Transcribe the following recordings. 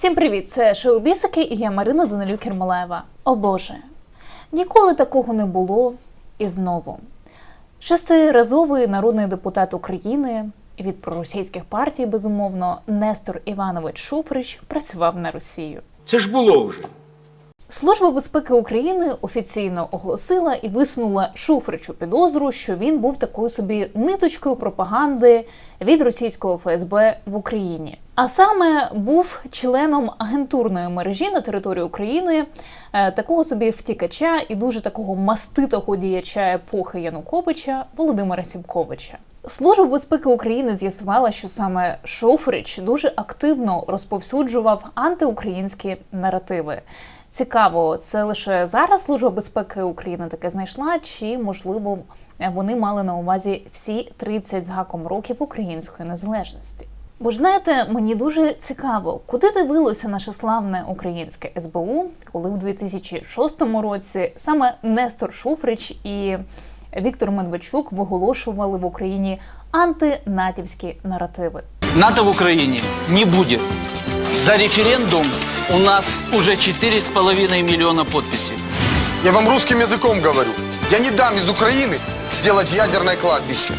Всім привіт! Це Шоу Бісики і я Марина Данилюк Кермолаєва. О Боже, ніколи такого не було і знову. Шестиразовий народний депутат України від проросійських партій, безумовно, Нестор Іванович Шуфрич працював на Росію. Це ж було вже. Служба безпеки України офіційно оголосила і висунула Шуфричу підозру, що він був такою собі ниточкою пропаганди від російського ФСБ в Україні. А саме був членом агентурної мережі на території України, е, такого собі втікача і дуже такого маститого діяча епохи Януковича Володимира Сімковича. Служба безпеки України з'ясувала, що саме Шуфрич дуже активно розповсюджував антиукраїнські наративи. Цікаво, це лише зараз Служба безпеки України таке знайшла, чи можливо вони мали на увазі всі 30 з гаком років української незалежності? Бо ж знаєте, мені дуже цікаво, куди дивилося наше славне українське СБУ, коли в 2006 році саме Нестор Шуфрич і Віктор Медведчук виголошували в Україні антинатівські наративи. НАТО в Украине не будет. За референдум у нас уже 4,5 миллиона подписей. Я вам русским языком говорю. Я не дам из Украины делать ядерное кладбище.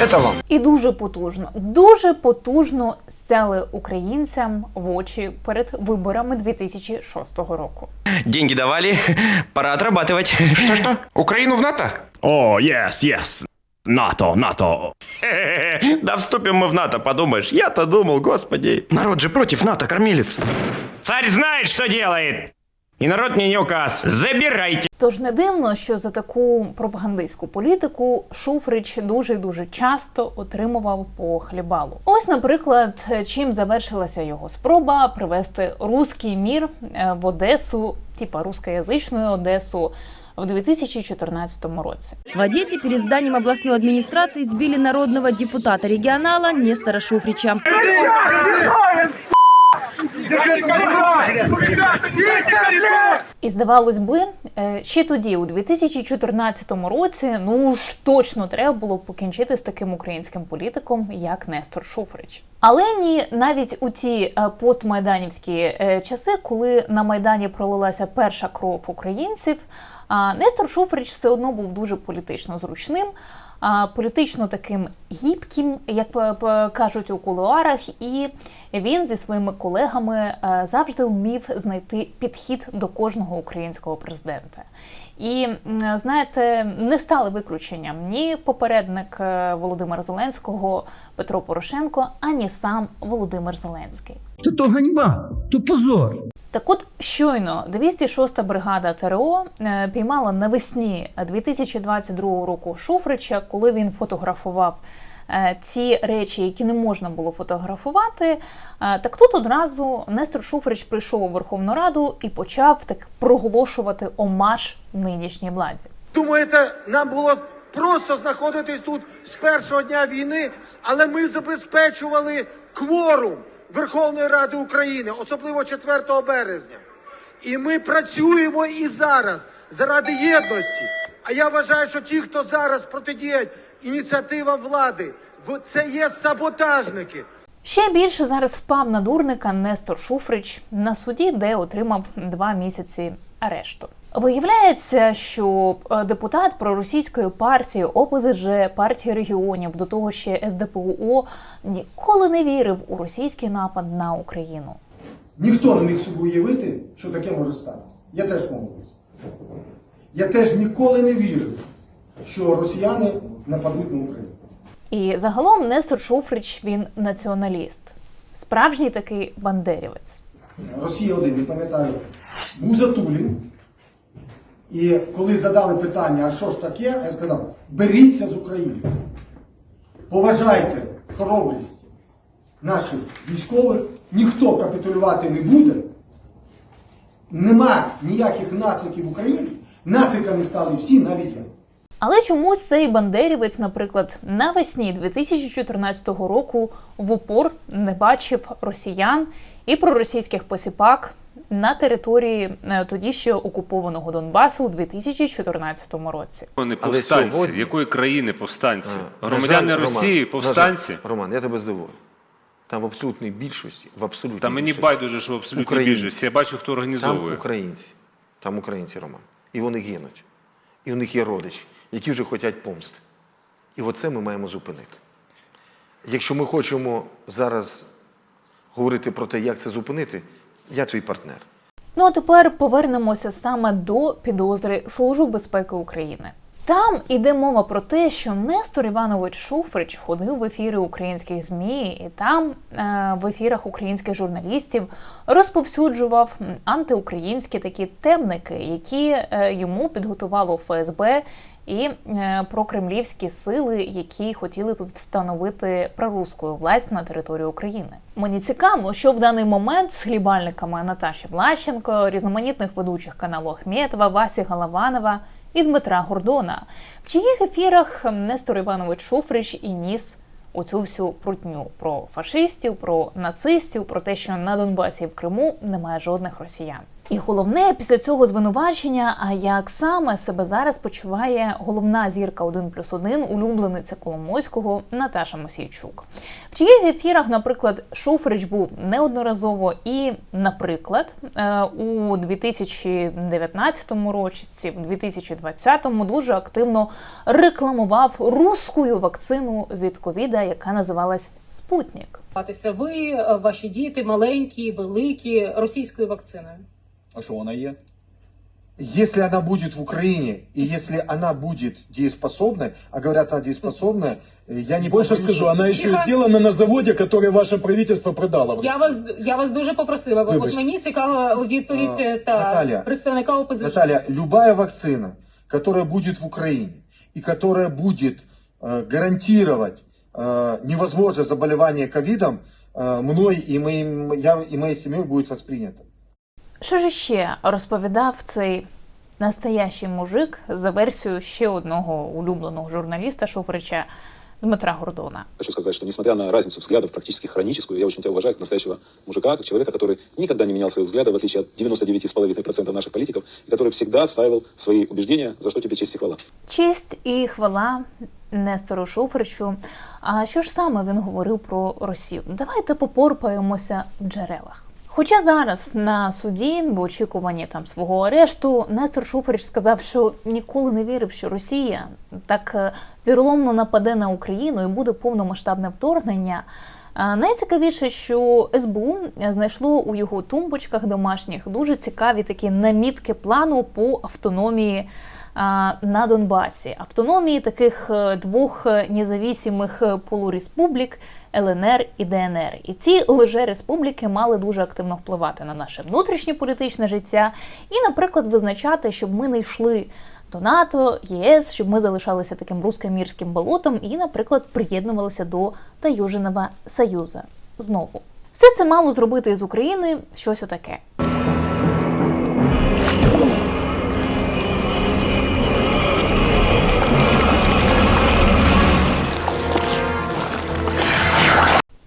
Это вам. І дуже потужно, дуже потужно стяли українцям в очі перед виборами 2006 року. Деньги давали, пора отрабатывать. Что-что? Украину в НАТО? О, yes, yes. НАТО, НАТО. Да вступим мы в НАТО, подумаешь. Я-то думал, господи. Народ же против НАТО, кормилец. Царь знает, что делает. И народ мне не указ. Забирайте. Тож не дивно, що за таку пропагандистську політику Шуфрич дуже і дуже часто отримував по хлібалу. Ось, наприклад, чим завершилася його спроба привести руський мір е, в Одесу, типа рускоязичну Одесу, в 2014 році. В Одессе перед зданием областной администрации избили народного депутата-регионала Нестора Шуфрича. І здавалось би, е, ще тоді, у 2014 році, ну ж точно треба було покінчити з таким українським політиком, як Нестор Шуфрич. Але ні, навіть у ті е, постмайданівські е, часи, коли на майдані пролилася перша кров українців, Нестор Шуфрич все одно був дуже політично зручним. Політично таким гібким, як кажуть у кулуарах, і він зі своїми колегами е, завжди вмів знайти підхід до кожного українського президента. І знаєте, не стали виключенням ні попередник е, Володимира Зеленського Петро Порошенко, ані сам Володимир Зеленський. Та то ганьба, то позор. Так от щойно 206-та бригада ТРО е, піймала навесні 2022 року Шуфрича, коли він фотографував е, ті речі, які не можна було фотографувати. Е, Так тут одразу Нестор Шуфрич прийшов у Верховну Раду і почав так проголошувати омаж нинішній владі. Думаєте, нам було просто знаходитись тут з першого дня війни, але ми забезпечували кворум Верховної Ради України, особливо 4 березня. І ми працюємо і зараз заради єдності. А я вважаю, що ті, хто зараз протидіють ініціативам влади, це є саботажники. Ще більше зараз впав на дурника Нестор Шуфрич на суді, де отримав два місяці арешту. Виявляється, що е, депутат проросійської партії ОПЗЖ, партії регіонів, до того ще СДПУО, ніколи не вірив у російський напад на Україну. Ніхто не міг собі уявити, що таке може статися. Я теж молодець. Я теж ніколи не вірив, що росіяни нападуть на Україну. І загалом Нестор Шуфрич він націоналіст, справжній такий бандерівець. Росія один, не пам'ятаю, був Затулін. І коли задали питання, а що ж таке, я сказав, беріться з України. Поважайте хоробрість наших військових, ніхто капітулювати не буде. Нема ніяких нациків в Україні. Нациками стали всі, навіть я. Але чомусь цей бандерівець, наприклад, навесні 2014 року в упор не бачив росіян і проросійських посіпак на території е, тоді ще окупованого Донбасу у 2014 році. Вони Але повстанці. сьогодні- Якої країни повстанці? А, Громадяни жаль, Росії Роман, повстанці. жаль, Роман, я тебе здивую. Там в абсолютній більшості, в абсолютній Та мені більшості байдуже, що в абсолютній Українці. більшості. Я бачу, хто Там організовує. українці. Там українці, Роман. І вони гинуть. І у них є родичі, які вже хочуть помсти. І оце ми маємо зупинити. Якщо ми хочемо зараз говорити про те, як це зупинити, я твій партнер. Ну а тепер повернемося саме до підозри Служби безпеки України. Там іде мова про те, що Нестор Іванович Шуфрич ходив в ефіри українських змі, і там е, в ефірах українських журналістів розповсюджував антиукраїнські такі темники, які е, йому підготувало ФСБ і е, прокремлівські сили, які хотіли тут встановити прорусську власть на території України. Мені цікаво, що в даний момент з хлібальниками Наташі Влащенко, різноманітних ведучих каналу Ахметова, Васі Галаванова і Дмитра Гордона, в чиїх ефірах Нестор Іванович Шуфрич і ніс оцю всю прутню про фашистів, про нацистів, про те, що на Донбасі і в Криму немає жодних росіян. І головне після цього звинувачення, а як саме себе зараз почуває головна зірка 1 плюс 1, улюблениця Коломойського Наташа Мосійчук. В чиїх ефірах, наприклад, Шуфрич був неодноразово і, наприклад, е, у 2019 році, в 2020 дуже активно рекламував рускую вакцину від ковіда, яка називалась Спутник. Ви, ваші діти, маленькі, великі, російською вакциною. А що вона є? Если она будет в Украине, и если она будет дееспособной, а говорят, она дееспособная, э, я не Больше побоюсь, скажу, что- она еще Тихо. сделана на заводе, который ваше правительство продало в Я Россию. вас, я вас дуже попросила. От Вибачте. мені цікава відповідь А, е, та Наталя, представника ОПЗЖ. Наталья, любая вакцина, которая будет в Украине и которая будет э, гарантировать э, невозможность заболевания ковидом, э, мной и, моим, я, и моей семьей будет воспринята. Що ж ще розповідав цей настоящий мужик за версією ще одного улюбленого журналіста Шуфрича Дмитра Гордона? Хочу сказать, что несмотря на разницу взглядов, практически хроническую, я очень тебя уважаю как настоящего мужика, как человека, который никогда не менял своих взглядов, в отличие от 99,5% наших политиков, и который всегда отстаивал свои убеждения, за что тебе честь и хвала. Честь і хвала Нестору Шуфричу. А що ж саме він говорив про Росію? Давайте попорпаємося в джерелах. Хоча зараз на суді, в очікуванні там свого арешту, Нестор Шуфрич сказав, що ніколи не вірив, що Росія так е, віроломно нападе на Україну і буде повномасштабне вторгнення. Найцікавіше, що СБУ знайшло у його тумбочках домашніх дуже цікаві такі намітки плану по автономії на Донбасі. Автономії таких е, двох е, независимих е, полуреспублік ЛНР і ДНР. І ці лже-республіки мали дуже активно впливати на наше внутрішнє політичне життя і, наприклад, визначати, щоб ми не йшли до НАТО, ЄС, щоб ми залишалися таким русько-мірським болотом і, наприклад, приєднувалися до Таюжиного Союзу. Знову все це мало зробити із України щось отаке.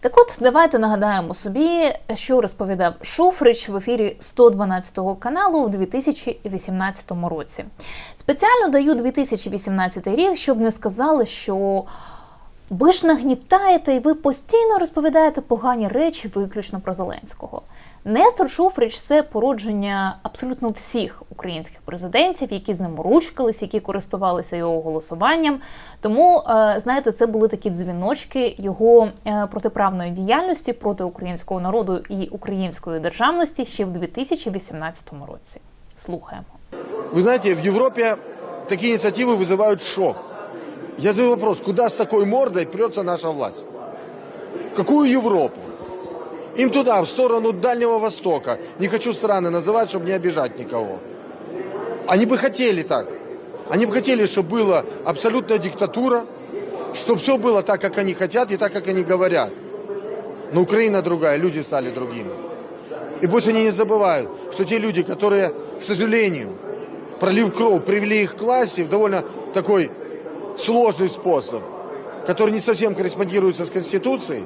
Так от, давайте нагадаємо собі, що розповідав Шуфрич в ефірі 112 каналу у 2018 році. Спеціально даю 2018 рік, щоб не сказали, що ви ж нагнітаєте і ви постійно розповідаєте погані речі виключно про Зеленського. Нестор Шуфрич це породження абсолютно всіх українських президентів, які з ним ручкались, які користувалися його голосуванням. Тому, е, знаєте, це були такі дзвіночки його е, протиправної діяльності проти українського народу і української державності ще в 2018 році. Слухаємо. Вы знаете, в Европе такие инициативы вызывают шок. Я задаю вопрос, куда с такой мордой прется наша власть? Какую Европу? Им туда, в сторону Дальнего Востока. Не хочу страны называть, чтобы не обижать никого. Они бы хотели так. Они бы хотели, чтобы была абсолютная диктатура, чтобы все было так, как они хотят и так, как они говорят. Но Украина другая, люди стали другими. И пусть они не забывают, что те люди, которые, к сожалению, пролив кровь, привели их к власти в довольно такой сложный способ, который не совсем корреспондируется с Конституцией,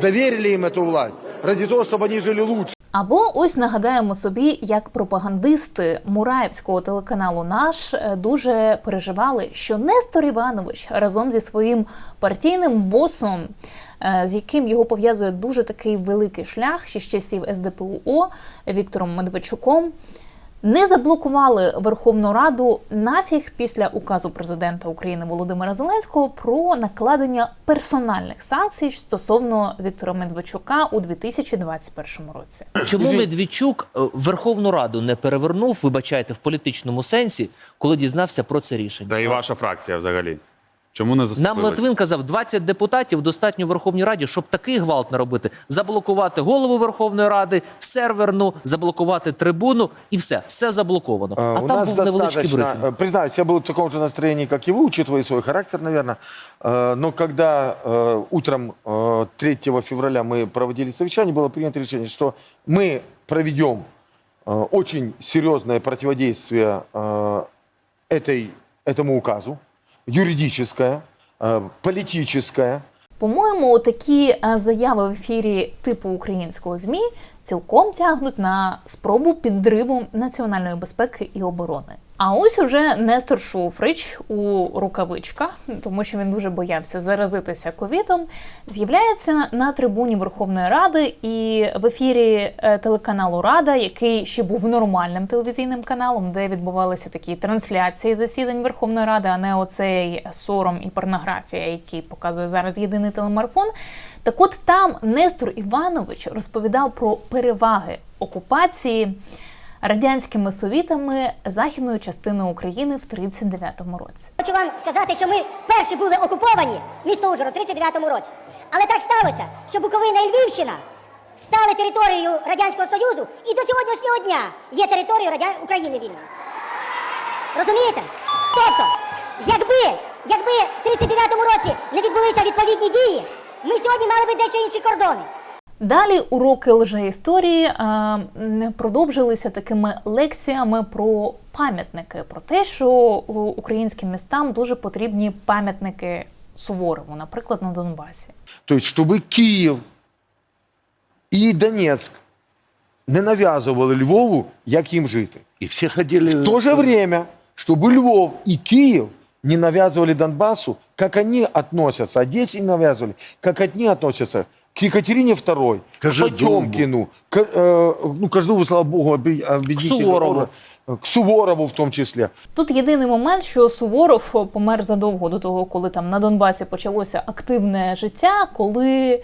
доверили им эту власть ради того, чтобы они жили лучше. Або ось нагадаємо собі, як пропагандисти Мураївського телеканалу Наш е, дуже переживали, що Нестор Іванович разом зі своїм партійним босом, е, з яким його пов'язує дуже такий великий шлях ще з часів СДПУО Віктором Медведчуком, не заблокували Верховну Раду нафіг після указу президента України Володимира Зеленського про накладення персональних санкцій стосовно Віктора Медведчука у 2021 році. Чому Медведчук е, Верховну Раду не перевернув, вибачайте, в політичному сенсі, коли дізнався про це рішення? Та і ваша фракція взагалі. Чому не Нам заступились? Литвин казав, 20 депутатів достатньо в Верховній Раді, щоб такий гвалт не робити. Заблокувати голову Верховної Ради, серверну, заблокувати трибуну і все. Все заблоковано. А, у там нас був невеличкий достаточно, брифінг. э, признаюсь, я был в таком же настроении, как и вы, учитывая свой характер, наверное. Э, Но когда э, утром э, 3 февраля мы проводили совещание, было принято решение, что мы проведем э, очень серьезное противодействие э, этой, этому указу, юридическое, политическая. По-моєму, такі е, заяви в ефірі типу українського змі цілком тягнуть на спробу підриву національної безпеки і оборони. А ось уже Нестор Шуфрич у рукавичках, тому що він дуже боявся заразитися ковідом, з'являється на трибуні Верховної Ради і в ефірі е, телеканалу Рада, який ще був нормальним телевізійним каналом, де відбувалися такі трансляції засідань Верховної Ради, а не оцей сором і порнографія, який показує зараз єдиний телемарафон. Так от там Нестор Іванович розповідав про переваги окупації радянськими совітами західної частини України в 39-му році. Хочу вам сказати, що ми перші були окуповані, місто Ужгород, у 39-му році. Але так сталося, що Буковина і Львівщина стали територією Радянського Союзу і до сьогоднішнього дня є територією Радя... України вільною. Розумієте? Тобто, якби, якби в 39-му році не відбулися відповідні дії, ми сьогодні мали би дещо інші кордони. Далі уроки лжеісторії е, м, продовжилися такими лекціями про пам'ятники, про те, що у- українським містам дуже потрібні пам'ятники Суворову, наприклад, на Донбасі. То есть, чтобы Київ і Донецьк не нав'язували Львову, як їм жити. І всі ходили... В то же время, чтобы Львов и Киев не навязывали Донбассу, как они относятся, Одессе не навязывали, как они относятся к Екатерине II, к. Потемкину, к, э, ну, Кожедубу, слава богу, оби- объединительно, Суворову. к Суворову в том числе. Тут єдиний момент, що Суворов помер задовго до того, коли там на Донбасі почалося активне життя, коли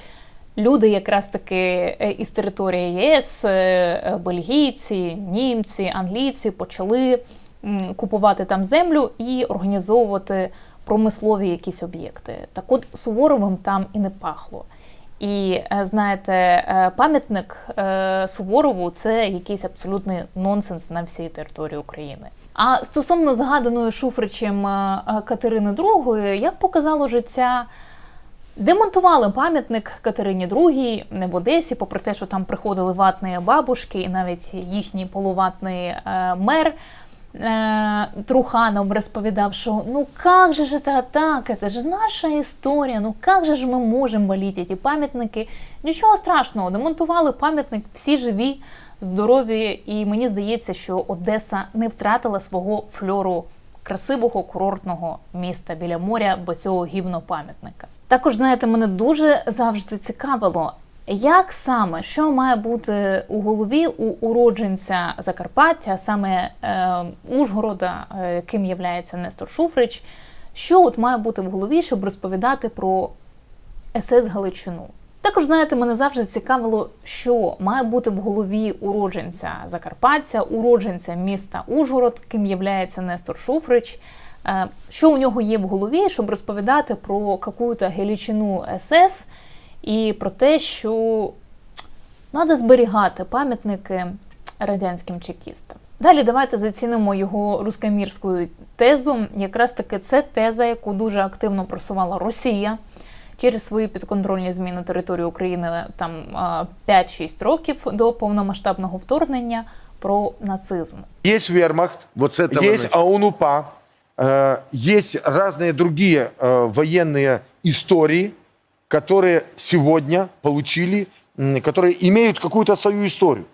люди, якраз таки е, із території ЄС, е, е, бельгійці, німці, англійці почали купувати там землю і організовувати промислові якісь об'єкти. Так от Суворовим там і не пахло. І е, знаєте, е, пам'ятник е, Суворову це якийсь абсолютний нонсенс на всій території України. А стосовно згаданої Шуфричем Катерини II, як показало життя, демонтували пам'ятник Катерині II в Одесі, попри те, що там приходили ватні бабушки, і навіть їхній полуватний мер. Е, Труханов розповідав, що ну как же ж это так, это же наша історія, ну как же ж ми можемо валити ці пам'ятники. Нічого страшного, демонтували пам'ятник, всі живі, здорові, і мені здається, що Одеса не втратила свого фльору красивого курортного міста біля моря без цього гівнопам'ятника. Також, знаєте, мене дуже завжди цікавило, як саме що має бути у голові у уродженця Закарпаття, саме е, Ужгорода, е, яким є Нестор Шуфрич, що от має бути в голові, щоб розповідати про СС Галичину. Також, знаєте, мене завжди цікавило, що має бути в голові уродженця Закарпаття, уродженця міста Ужгород, ким є Нестор Шуфрич. Е, Що у нього є в голові, щоб розповідати про какую-то Галичину СС і про те, що треба зберігати пам'ятники радянським чекістам. Далі давайте зацінимо його рускомірську тезу. Якраз таки це теза, яку дуже активно просувала Росія через свої підконтрольні зміни на території України там а, 5-6 років до повномасштабного вторгнення про нацизм. Есть вермахт, Вот с этого есть начать. АУНУПА, э, есть разные другие э, военные истории, которые сегодня получили, м, которые имеют какую-то свою историю.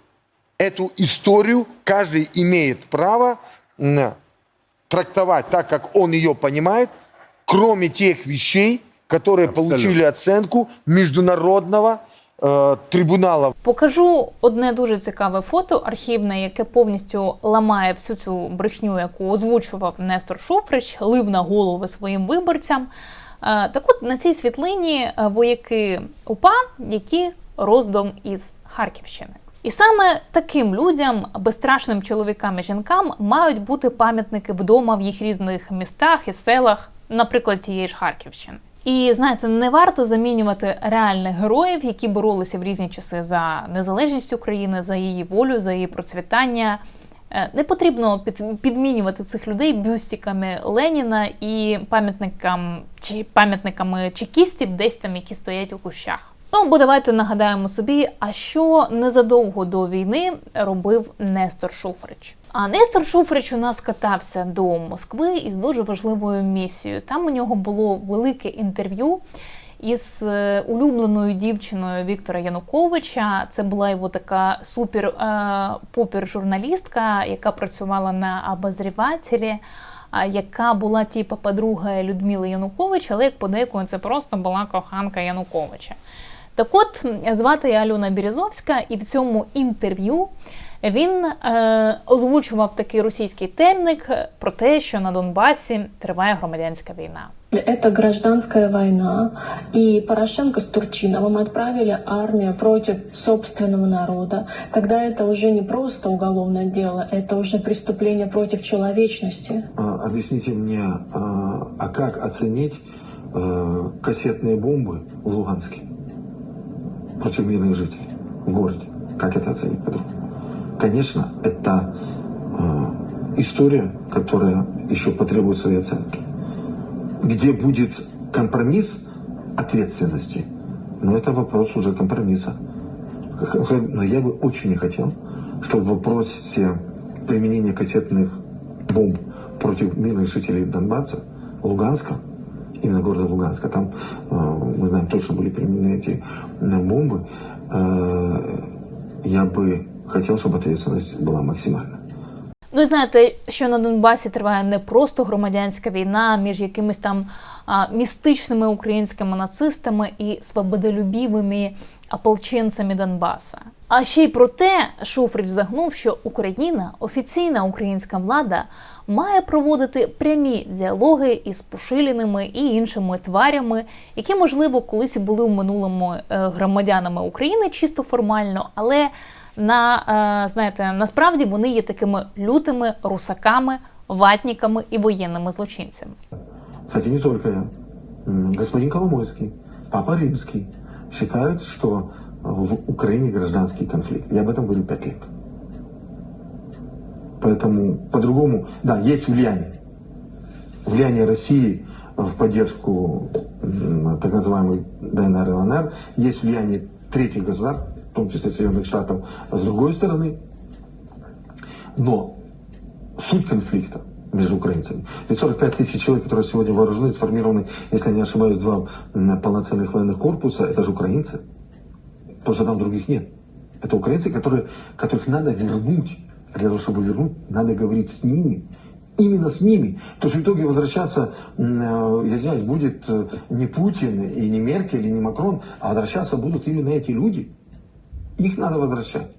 эту историю каждый имеет право м, трактовать так, как он ее понимает, кроме тех вещей, которые получили оценку международного э, трибунала. Покажу одне дуже цікаве фото архівне, яке повністю ламає всю цю брехню, яку озвучував Нестор Шуфрич, лив на голови своїм виборцям. Е, Так от на цій світлині е, вояки УПА, які роздом із Харківщини. І саме таким людям, безстрашним чоловікам і жінкам, мають бути пам'ятники вдома в їх різних містах і селах, наприклад, тієї ж Харківщини. І знаєте, не варто замінювати реальних героїв, які боролися в різні часи за незалежність України, за її волю, за її процвітання. Е, Не потрібно під, підмінювати цих людей бюстиками Леніна і пам'ятникам чи пам'ятниками чекістів, десь там, які стоять у кущах. Ну, бо давайте нагадаємо собі, а що незадовго до війни робив Нестор Шуфрич. А Нестор Шуфрич у нас катався до Москви із дуже важливою місією. Там у нього було велике інтерв'ю із е, улюбленою дівчиною Віктора Януковича. Це була його така супер е, попір журналістка, яка працювала на обозрівателі, яка була типу подруга Людмили Януковича, але як подейкують, це просто була коханка Януковича. Так от звати Альона Березовська, і в цьому інтерв'ю він е, озвучував такий російський темник про те, що на Донбасі триває громадянська війна. Это гражданская война, и Порошенко с Турчиновым отправили армию против собственного народа. Тогда это уже не просто уголовное дело, это уже преступление против человечности. А, Объясните мне, а, а как оценить э, кассетные бомбы в Луганске против мирных жителей в городе? Как это оценить по-другому? Конечно, это история, которая еще потребует своей оценки. Где будет компромисс ответственности, но это вопрос уже компромисса. Но я бы очень не хотел, чтобы в вопросе применения кассетных бомб против мирных жителей Донбасса, Луганска, именно города Луганска, там, э, мы знаем, точно были применены эти э, бомбы, э, я бы хотел, чтобы ответственность была максимальна. Ну знаєте, що на Донбасі триває не просто громадянська війна між якимись там а, містичними українськими нацистами і свободолюбівими ополченцями Донбаса. А ще й про те, Шуфрич загнув, що Україна, офіційна українська влада, має проводити прямі діалоги із Пушиліними і іншими тварями, які, можливо, колись були в минулому е, громадянами України чисто формально, але на е, знаєте, насправді вони є такими лютими русаками, ватниками і воєнними злочинцями. Кстати, не только я. М, Господин Коломойский, Папа Римский считают, что в Украине гражданский конфликт. Я об этом говорю пять лет. Поэтому по-другому, да, есть влияние. Влияние России в поддержку м, так называемой ДНР и ЛНР. Есть влияние третьих государств, в том числе Соединенных Штатов, с другой стороны. Но суть конфликта между украинцами. Ведь 45 тысяч человек, которые сегодня вооружены, сформированы, если я не ошибаюсь, два полноценных военных корпуса, это же украинцы. Что там других нет. Это украинцы, которые, которых надо вернуть. А для того, чтобы вернуть, надо говорить с ними. Именно с ними. То есть в итоге возвращаться, э, я извиняюсь, будет э, не Путин и не Меркель и не Макрон, а возвращаться будут именно эти люди. Их надо возвращать.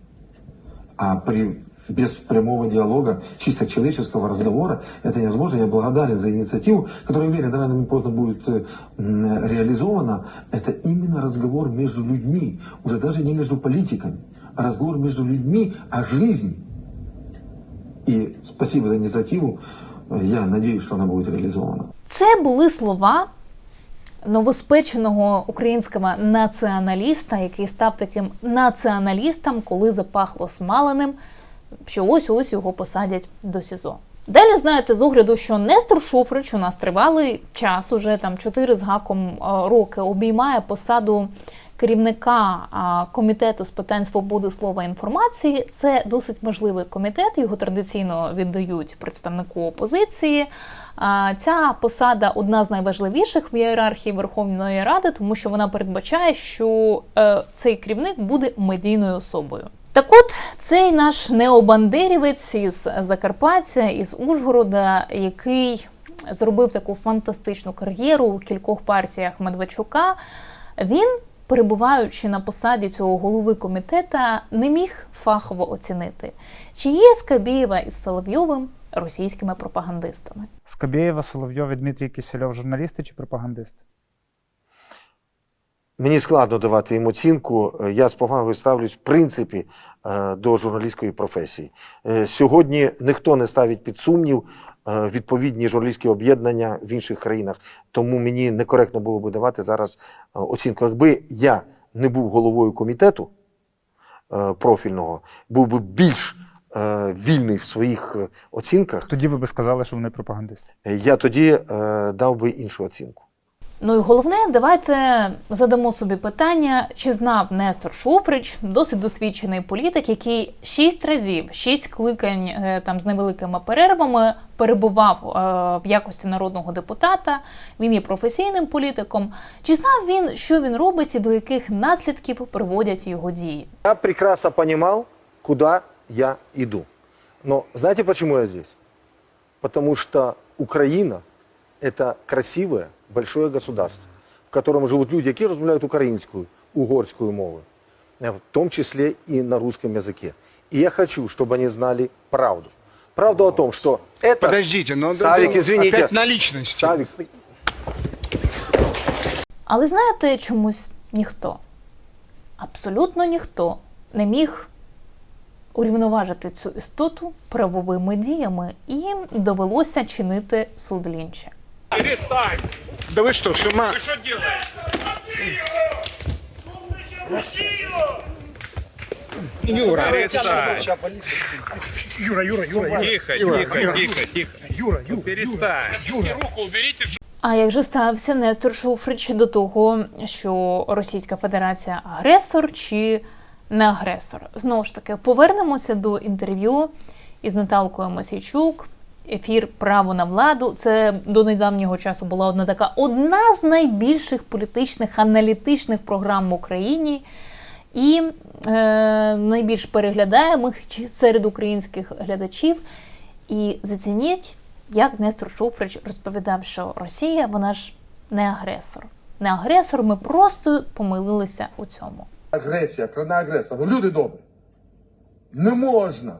А при, без прямого диалога, чисто человеческого разговора, это невозможно. Я благодарен за инициативу, которая, уверен, рано или поздно будет э, м, реализована. Это именно разговор между людьми, уже даже не между политиками, а разговор между людьми о жизни. И спасибо за инициативу. Я надеюсь, что она будет реализована. Це були слова новоспеченого українського націоналіста, який став таким націоналістом, коли запахло смаленим, що ось ось його посадять до СІЗО. Далі знаєте, з огляду, що Нестор Шуфрич у нас тривалий час, уже там 4 з гаком роки, обіймає посаду керівника комітету з питань свободи слова і інформації. Це досить важливий комітет. Його традиційно віддають представнику опозиції. Ця посада одна з найважливіших в ієрархії Верховної Ради, тому що вона передбачає, що е, цей керівник буде медійною особою. Так от цей наш необандерівець із Закарпаття, із Ужгорода, який зробив таку фантастичну кар'єру у кількох партіях Медведчука, він, перебуваючи на посаді цього голови комітета, не міг фахово оцінити, чи є Скабєєва із Соловйовим російськими пропагандистами. Скабєєва, Соловйов і Дмитрій Кисельов журналісти чи пропагандисти? Мені складно давати їм оцінку. Я з повагою ставлюсь в принципі е, до журналістської професії. Е, Сьогодні ніхто не ставить під сумнів е, відповідні журналістські об'єднання в інших країнах. Тому мені некоректно було би давати зараз оцінку. Якби я не був головою комітету профільного, був би більш вільний в своїх е, оцінках, Тоді ви би сказали, що вони пропагандисти. е, я тоді е, дав би іншу оцінку. Ну і головне, давайте задамо собі питання, чи знав Нестор Шуфрич, досить досвідчений політик, який шість разів, шість кликань е, там з невеликими перервами перебував е, в якості народного депутата. Він є професійним політиком. Чи знав він, що він робить і до яких наслідків приводять його дії? Я прекрасно понимал, куда я иду. Но знаете, почему я здесь? Потому что Украина – это красивое, большое государство, в котором живут люди, які розмовляють українською, угорською мовою, э, в том числе и на русском языке. И я хочу, чтобы они знали правду. Правду о том, что это... Подождите, но Савик, извините. опять на личности. Савик, Але знаєте, чомусь ніхто, абсолютно ніхто не міг урівноважити цю істоту правовими діями, і довелося чинити суд Лінча. Перестань! Да вы что, с ума? Юра, перестань. Юра, Юра, Юра. Тихо, тихо, тихо, тихо. Юра, Юра, перестань. Юра. Руку уберите. А як же ставився Нестор Шуфрич до того, що Російська Федерація агресор чи не агресор? Знову ж таки, повернемося до інтерв'ю із Наталкою Масійчук. Ефір Право на владу. Це до недавнього часу була одна така одна з найбільших політичних аналітичних програм в Україні. І е, найбільш переглядаємих серед українських глядачів. І зацініть, як Нестор Шуфрич розповідав, що Росія вона ж не агресор. Не агресор, ми просто помилилися у цьому Агресія, країна агресор. Ну, люди добрі. Не можна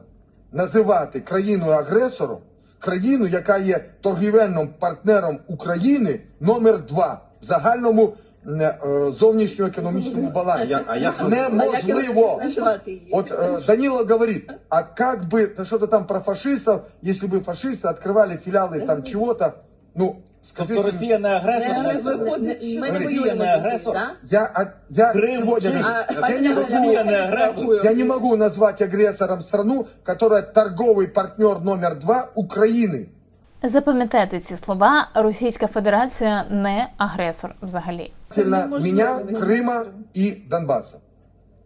називати країною агресором країну, яка є торгівельним партнером України номер два в загальному е, е, зовнішньоекономічному балансі. Неможливо. Вот э, Данила говорит, а как бы, да что-то там про фашистов, если бы фашисты открывали филиалы там чего-то, ну, скажите... Росія не агресор, Ми не воюємо не агресор. Я, а- я Крым, сегодня Крым. говорю, А я, не Россия не агрессор. могу, я не могу назвать агрессором страну, которая торговый партнер номер два Украины. Запам'ятайте ці слова: Російська Федерація не агресор взагалі. Касательно меня, Крыма и Донбасса.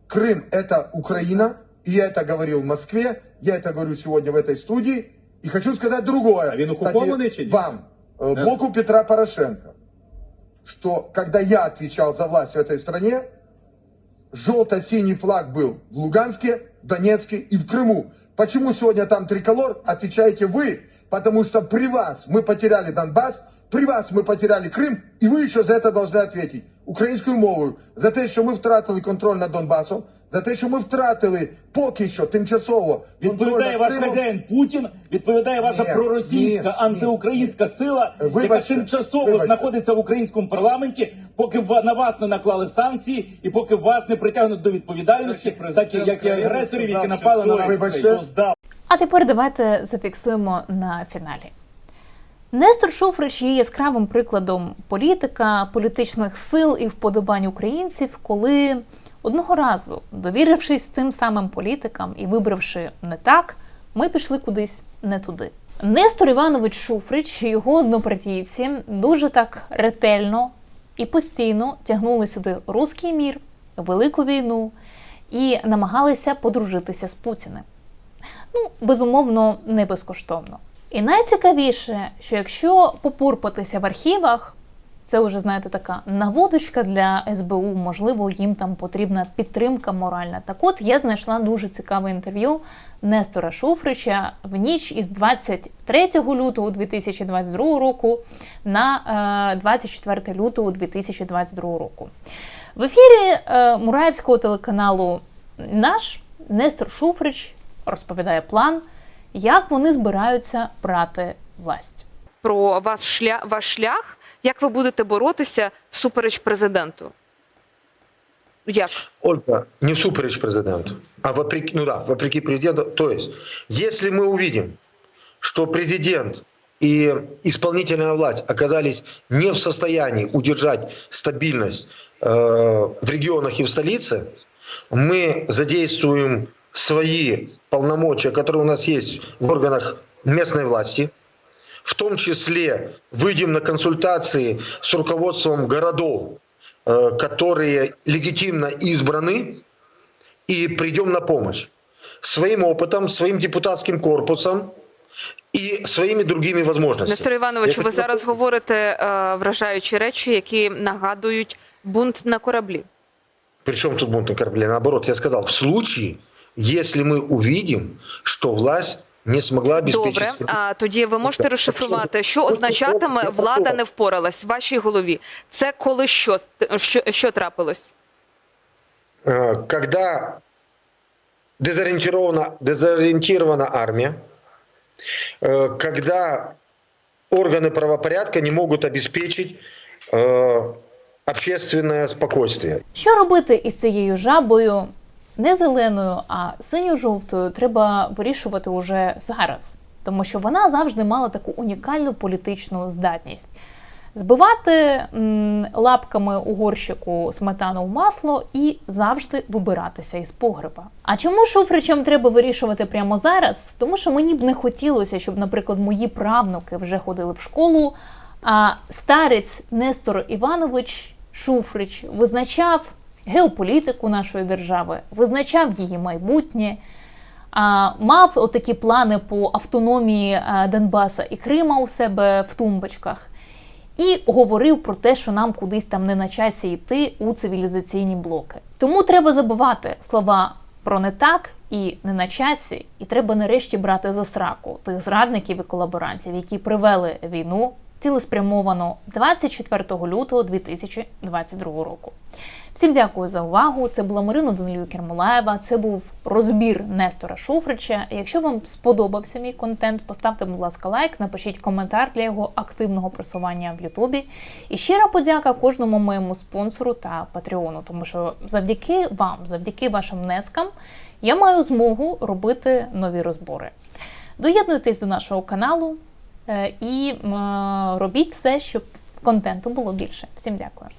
Крым – это Украина, и я это говорил в Москве, я это говорю сегодня в этой студии, и хочу сказать другое. А він окупований Кстати, чи ні? Вам, э, блоку Петра Порошенко, что когда я отвечал за власть в этой стране, желто-синий флаг был в Луганске, в Донецке и в Крыму. Почему сегодня там триколор, отвечаете вы, потому что при вас мы потеряли Донбасс, при вас ми потеряли Крим, і ви ще за це повинні відповідати українською мовою за те, що ми втратили контроль над Донбасом, за те, що ми втратили поки що тимчасово Відповідає ваш хазяїн Путін, відповідає ваша Ні, проросійська ні, антиукраїнська сила, яка тимчасово вибачте. знаходиться в українському парламенті, поки на вас не наклали санкції і поки вас не притягнуть до відповідальності, так як і агресорів, які напали на Вибачте. нас. А тепер давайте зафіксуємо на фіналі. Нестор Шуфрич є яскравим прикладом політика, політичних сил і вподобань українців, коли одного разу, довірившись тим самим політикам і вибравши не так, ми пішли кудись не туди. Нестор Іванович Шуфрич і його однопартійці дуже так ретельно і постійно тягнули сюди руський мір, велику війну і намагалися подружитися з Путіним. Ну, безумовно, не безкоштовно. І найцікавіше, що якщо попурпатися в архівах, Це вже знаєте така наводочка для СБУ. Можливо, їм там потрібна підтримка моральна. Так от я знайшла дуже цікаве інтерв'ю Нестора Шуфрича в ніч із 23 лютого 2022 року на е, 24 лютого 2022 року. В ефірі е, Мураївського телеканалу наш Нестор Шуфрич розповідає план, як вони збираються брати власть. про вас шлях, ваш шлях, як ви будете боротися всупереч президенту? Як? Ольга, не всупереч президенту, а вопреки, ну да, вопреки президенту. То есть, если мы увидим, что президент и исполнительная власть оказались не в состоянии удержать стабильность э, в регионах и в столице, мы задействуем свои полномочия, которые у нас есть в органах местной власти, в том числе выйдем на консультации с руководством городов, э, которые легитимно избраны, и придем на помощь своим опытом, своим депутатским корпусом и своими другими возможностями. Нестор Іванович, Я ви хочу зараз говорите е, вражаючі речі, які нагадують бунт на кораблі. Причем тут бунт на корабле? Наоборот, я сказал, в случае, если мы увидим, что власть не смогла обеспечить... Добре, стабильность. а тоді ви можете розшифрувати, що означатиме влада не впоралась в вашій голові. Це коли що, що, що трапилось? Э, когда дезориентирована, дезориентирована армия, э, когда органы правопорядка не могут обеспечить э, общественное спокойствие. Що робити із цією жабою, Не зеленою, а синьо-жовтою, треба вирішувати уже зараз, тому що вона завжди мала таку унікальну політичну здатність. Збивати лапками у горщику сметану в масло і завжди вибиратися із погреба. А чому Шуфричам треба вирішувати прямо зараз? Тому що мені б не хотілося, щоб, наприклад, мої правнуки вже ходили в школу, а старець Нестор Іванович Шуфрич визначав геополітику нашої держави, визначав її майбутнє, мав отакі плани по автономії а, Донбаса і Крима у себе в тумбочках. І говорив про те, що нам кудись там не на часі йти у цивілізаційні блоки. Тому треба забувати слова про не так і не на часі, і треба нарешті брати за сраку тих зрадників і колаборантів, які привели війну цілеспрямовано 24 лютого 2022 року. Всім дякую за увагу. Це була Марина Данилюк Кермолаєва. Це був розбір Нестора Шуфрича. Якщо вам сподобався мій контент, поставте, будь ласка, лайк, напишіть коментар для його активного просування в Ютубі. І щира подяка кожному моєму спонсору та патреону, тому що завдяки вам, завдяки вашим внескам, я маю змогу робити нові розбори. Доєднуйтесь до нашого каналу е, і робіть все, щоб контенту було більше. Всім дякую.